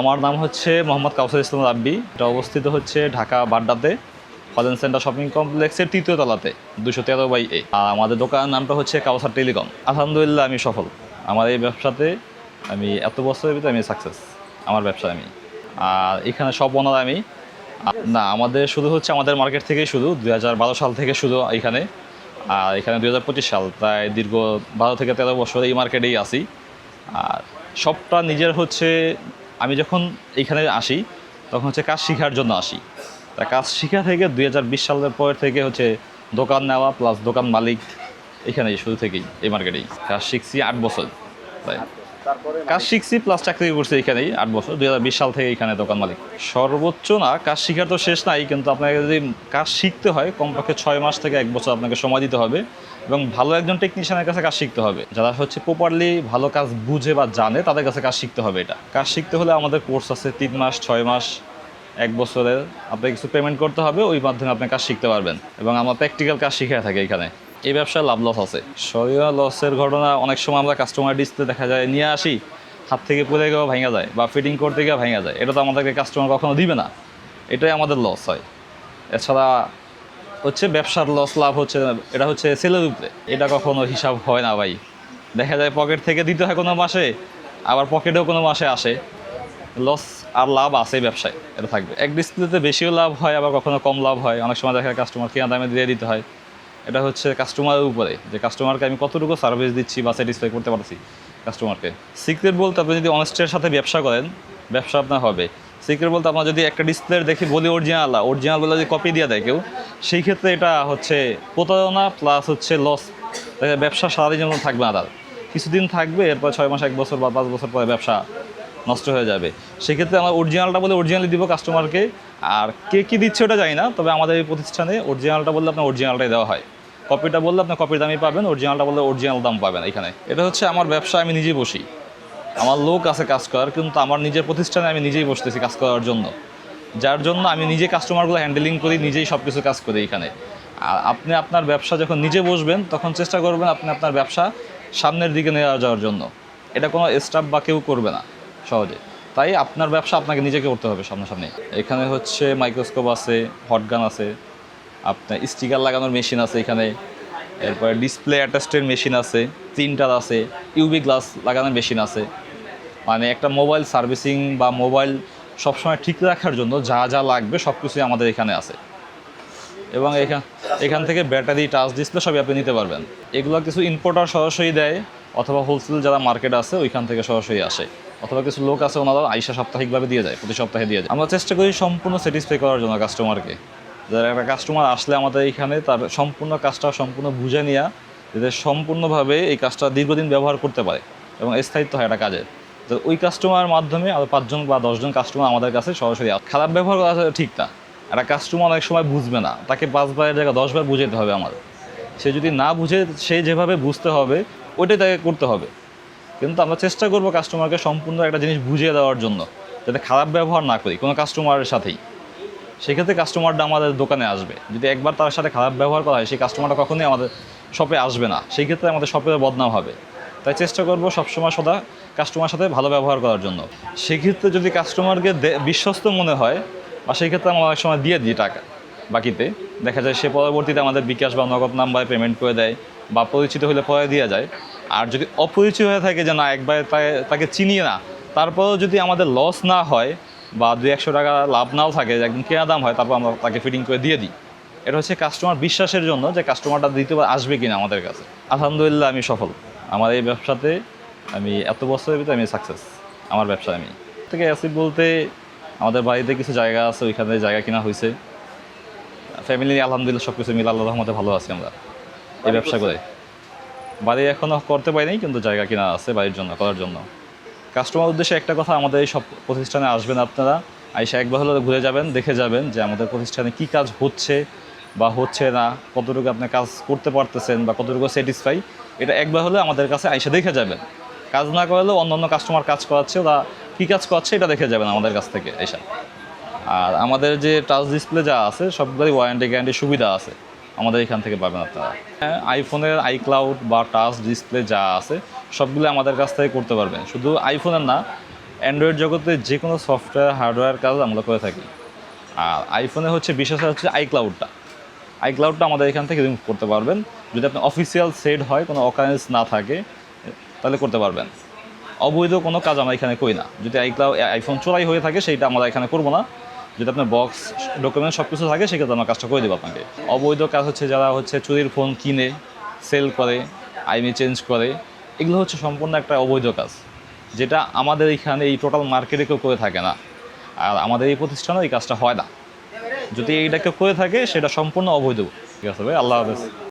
আমার নাম হচ্ছে মোহাম্মদ কাউসার ইসলাম রাব্বি। এটা অবস্থিত হচ্ছে ঢাকা বাড্ডাতে ফলেন সেন্টার শপিং কমপ্লেক্সের তৃতীয় তলাতে দুশো তেরো বাই এ। আর আমাদের দোকানের নামটা হচ্ছে কাউসার টেলিকম। আলহামদুলিল্লাহ, আমি সফল। আমার এই ব্যবসাতে আমি এত বছরের ভিতরে আমি সাকসেস আমার ব্যবসা আমি। আর এখানে সব ওনার আমি। না, আমাদের শুরু হচ্ছে আমাদের মার্কেট থেকেই শুরু, দুই সাল থেকে শুরু এখানে। আর এখানে দু হাজার পঁচিশ সাল, প্রায় দীর্ঘ বারো থেকে তেরো বছর এই মার্কেটেই আসি আর সবটা নিজের হচ্ছে আমি যখন এখানে আসি, তখন হচ্ছে কাজ শেখার জন্য আসি। তা কাজ শেখা থেকে দুই হাজার বিশ সালের পর থেকে হচ্ছে দোকান নেওয়া প্লাস দোকান মালিক এখানে শুরু থেকেই এই মার্কেটেই কাজ শিখছি আট বছর। তাই। কাজ শিখছি প্লাস চাকরি করছি এখানেই আট বছর দু হাজার বিশ সাল থেকে এখানে দোকান মালিক। সর্বোচ্চ না, কাজ শেখার তো শেষ নাই, কিন্তু আপনাকে যদি কাজ শিখতে হয়, কমপক্ষে ছয় মাস থেকে এক বছর আপনাকে সময় দিতে হবে এবং ভালো একজন টেকনিশিয়ানের কাছে কাজ শিখতে হবে। যারা হচ্ছে প্রপারলি ভালো কাজ বুঝে বা জানে, তাদের কাছে কাজ শিখতে হবে এটা। কাজ শিখতে হলে আমাদের কোর্স আছে তিন মাস, ছয় মাস, এক বছরের। আপনাকে কিছু পেমেন্ট করতে হবে, ওই মাধ্যমে আপনি কাজ শিখতে পারবেন এবং আমরা প্র্যাকটিক্যাল কাজ শিখে থাকি এখানে এই ব্যবসায় লাভ লস আছে। সরিয়া লসের ঘটনা, অনেক সময় আমরা কাস্টমার ডিসপ্লে দেখা যায়, নিয়ে আসি, হাত থেকে পড়ে গেলেও ভেঙে যায় বা ফিটিং করতে গিয়ে ভেঙে যায়। এটা তো আমাদেরকে কাস্টমার কখনো দিবে না। এটাই আমাদের লস হয়। এছাড়া হচ্ছে ব্যবসার লস লাভ হচ্ছে এটা হচ্ছে সেলের উপরে। এটা কখনো হিসাব হয় না ভাই। দেখা যায় পকেট থেকে দিতে হয় কোনো মাসে, আবার পকেটেও কোনো মাসে আসে। লস আর লাভ আছে ব্যবসায়, এটা থাকবে। এক ডিসপ্লেতে বেশিও লাভ হয়, আবার কখনো কম লাভ হয়। অনেক সময় দেখা যায় কাস্টমার কেনা দামে দিয়ে দিতে হয়। এটা হচ্ছে কাস্টমারের উপরে। যে কাস্টমারকে আমি কতটুকু সার্ভিস দিচ্ছি বা স্যাটিসফাই করতে পারছি কাস্টমারকে সিক্রেট বলতে আপনি যদি অনেস্টের সাথে ব্যবসা করেন, ব্যবসা আপনার হবে। সিক্রেট বলতে আপনার যদি একটা ডিসপ্লে দেখি, বলি অরিজিনাল অরিজিনাল বলে যদি কপি দিয়ে দেয় কেউ, সেই ক্ষেত্রে এটা হচ্ছে প্রতারণা প্লাস হচ্ছে লস ব্যবসা সারাদিন যেমন থাকবে না তার। কিছুদিন থাকবে, এরপর ছয় মাস, এক বছর বা পাঁচ বছর পরে ব্যবসা নষ্ট হয়ে যাবে। সেক্ষেত্রে আমরা অরিজিনালটা বলে অরিজিনালি দিব কাস্টমারকে আর কে কী দিচ্ছে ওটা জানি না, তবে আমাদের এই প্রতিষ্ঠানে অরিজিনালটা বললে আপনার অরিজিনালটাই দেওয়া হয়। কপিটা বললে আপনি কপির দামই পাবেন অরিজিনালটা বললে অরিজিনাল দাম পাবেন এখানে। এটা হচ্ছে আমার ব্যবসা আমি নিজেই বসি। আমার লোক আছে কাজ করার, কিন্তু আমার নিজের প্রতিষ্ঠানে আমি নিজেই বসতেছি কাজ করার জন্য। যার জন্য আমি নিজে কাস্টমারগুলো হ্যান্ডেলিং করি, নিজেই সব কিছু কাজ করি এখানে। আর আপনি আপনার ব্যবসা যখন নিজে বসবেন, তখন চেষ্টা করবেন আপনি আপনার ব্যবসা সামনের দিকে নিয়ে যাওয়ার জন্য। এটা কোনো স্টাফ বা কেউ করবে না, সহজে। তাই আপনার ব্যবসা আপনাকে নিজেকে করতে হবে সামনাসামনি। এখানে হচ্ছে মাইক্রোস্কোপ আছে হটগান আছে। আপনার স্টিকার লাগানোর মেশিন আছে এখানে। এরপরে ডিসপ্লে অ্যাটাস্টের মেশিন আছে তিনটার আছে ইউবি গ্লাস লাগানোর মেশিন আছে। মানে একটা মোবাইল সার্ভিসিং বা মোবাইল সবসময় ঠিক রাখার জন্য যা যা লাগবে সব কিছুই আমাদের এখানে আছে। এবং এখান এখান থেকে ব্যাটারি টাচ ডিসপ্লে সবই আপনি নিতে পারবেন। এগুলো কিছু ইম্পোর্টার সরাসরি দেয়, অথবা হোলসেল যারা মার্কেট আছে, ওইখান থেকে সরাসরি আসে। অথবা কিছু লোক আছে ওনারা আইসা সাপ্তাহিকভাবে দিয়ে যায়, প্রতি সপ্তাহে দিয়ে যায়। আমরা চেষ্টা করি সম্পূর্ণ স্যাটিসফাই করার জন্য কাস্টমারকে যারা একটা কাস্টমার আসলে আমাদের এখানে তার সম্পূর্ণ কাজটা সম্পূর্ণ বুঝে নেওয়া যাতে সম্পূর্ণভাবে এই কাজটা দীর্ঘদিন ব্যবহার করতে পারে এবং স্থায়িত্ব হয় একটা কাজের। তো ওই কাস্টমার মাধ্যমে আরও পাঁচজন বা দশজন কাস্টমার আমাদের কাছে সরাসরি। খারাপ ব্যবহার করা ঠিক না। একটা কাস্টমার অনেক সময় বুঝবে না। তাকে পাঁচবারের জায়গায়, দশবার বুঝাতে হবে আমাদের। সে যদি না বুঝে, সে যেভাবে বুঝতে হবে, ওইটাই তাকে করতে হবে। কিন্তু আমরা চেষ্টা করব কাস্টমারকে সম্পূর্ণ একটা জিনিস বুঝিয়ে দেওয়ার জন্য, যাতে খারাপ ব্যবহার না করি কোনো কাস্টমারের সাথেই। সেক্ষেত্রে কাস্টমারটা আমাদের দোকানে আসবে। যদি একবার তার সাথে খারাপ ব্যবহার করা হয়, সেই কাস্টমারটা কখনোই আমাদের শপে আসবে না। সেই ক্ষেত্রে আমাদের শপের বদনাম হবে। তাই চেষ্টা করব সবসময় সদা কাস্টমার সাথে ভালো ব্যবহার করার জন্য। সেক্ষেত্রে যদি কাস্টমারকে বিশ্বস্ত মনে হয়, বা সেই ক্ষেত্রে আমরা অনেক সময় দিয়ে দিই টাকা বাকিতে। দেখা যায় সে পরবর্তীতে আমাদের বিকাশ বা নগদ নাম্বারে পেমেন্ট করে দেয়, বা পরিচিত হলে পরে দেওয়া যায়। আর যদি অপরিচিত হয়ে থাকে যে না, একবার তাকে চিনিয়ে না, তারপরেও যদি আমাদের লস না হয় বা দুই একশো টাকা লাভ নাও থাকে একদম কেনা দাম হয়, তারপর আমরা তাকে ফিটিং করে দিয়ে দিই। এটা হচ্ছে কাস্টমার বিশ্বাসের জন্য যে কাস্টমারটা দ্বিতীয়বার আসবে কিনা আমাদের কাছে। আলহামদুলিল্লাহ, আমি সফল। আমার এই ব্যবসাতে আমি এত বছরের ভিতরে আমি সাকসেস আমার ব্যবসা আমি। থেকে অ্যাসিড বলতে, আমাদের বাড়িতে কিছু জায়গা আছে, ওইখানে জায়গা কিনা হয়েছে। ফ্যামিলি আলহামদুলিল্লাহ সব কিছু মিলে আল্লাহ রহমতে ভালো আছি আমরা। এই ব্যবসা করে। বাড়ি এখনও করতে পারিনি, কিন্তু জায়গা কিনা আছে বাড়ির জন্য, করার জন্য। কাস্টমার উদ্দেশ্যে একটা কথা আমাদের এই সব প্রতিষ্ঠানে আসবেন আপনারা। আইসা একবার হলে ঘুরে যাবেন, দেখে যাবেন যে আমাদের প্রতিষ্ঠানে কি কাজ হচ্ছে বা হচ্ছে না, কতটুকু আপনি কাজ করতে পারতেছেন বা কতটুকু স্যাটিসফাই এটা একবার হলে আমাদের কাছে আইসা দেখে যাবেন। কাজ না করলেও অন্য অন্য কাস্টমার কাজ করাচ্ছে, ওরা কী কাজ করাচ্ছে এটা দেখে যাবেন আমাদের কাছ থেকে এসা আর আমাদের যে টাচ ডিসপ্লে যা আছে সবগুলোই ওয়ারেন্টি গ্যারান্টি সুবিধা আছে। আমাদের এখান থেকে পাবেন আপনারা। হ্যাঁ আইফোনের আইক্লাউড বা টাচ ডিসপ্লে যা আছে সবগুলো আমাদের কাছ থেকে করতে পারবেন শুধু আইফোনের না অ্যান্ড্রয়েড জগতে যে কোনো সফটওয়্যার হার্ডওয়্যার কাজ আমরা করে থাকি। আর আইফোনে হচ্ছে বিশেষ হচ্ছে আইক্লাউডটা আইক্লাউডটা আমাদের এখান থেকে রিমুভ করতে পারবেন। যদি আপনার অফিসিয়াল সেট হয়, কোনো অকারেন্স না থাকে, তাহলে করতে পারবেন। অবৈধ কোনো কাজ আমরা এখানে করি না। যদি আইক্লাউ আইফোন চোরাই হয়ে থাকে, সেইটা আমরা এখানে করব না। যদি আপনার বক্স ডকুমেন্ট সব কিছু থাকে, সেক্ষেত্রে আমরা কাজটা করে দেবো আপনাকে। অবৈধ কাজ হচ্ছে যারা হচ্ছে চুরির ফোন কিনে সেল করে আইমি চেঞ্জ করে। এগুলো হচ্ছে সম্পূর্ণ একটা অবৈধ কাজ, যেটা আমাদের এইখানে এই টোটাল মার্কেটে কেউ করে থাকে না। আর আমাদের এই প্রতিষ্ঠানে এই কাজটা হয় না। যদি এইটা কেউ করে থাকে, সেটা সম্পূর্ণ অবৈধ। ঠিক আছে ভাই, আল্লাহ হাফেজ।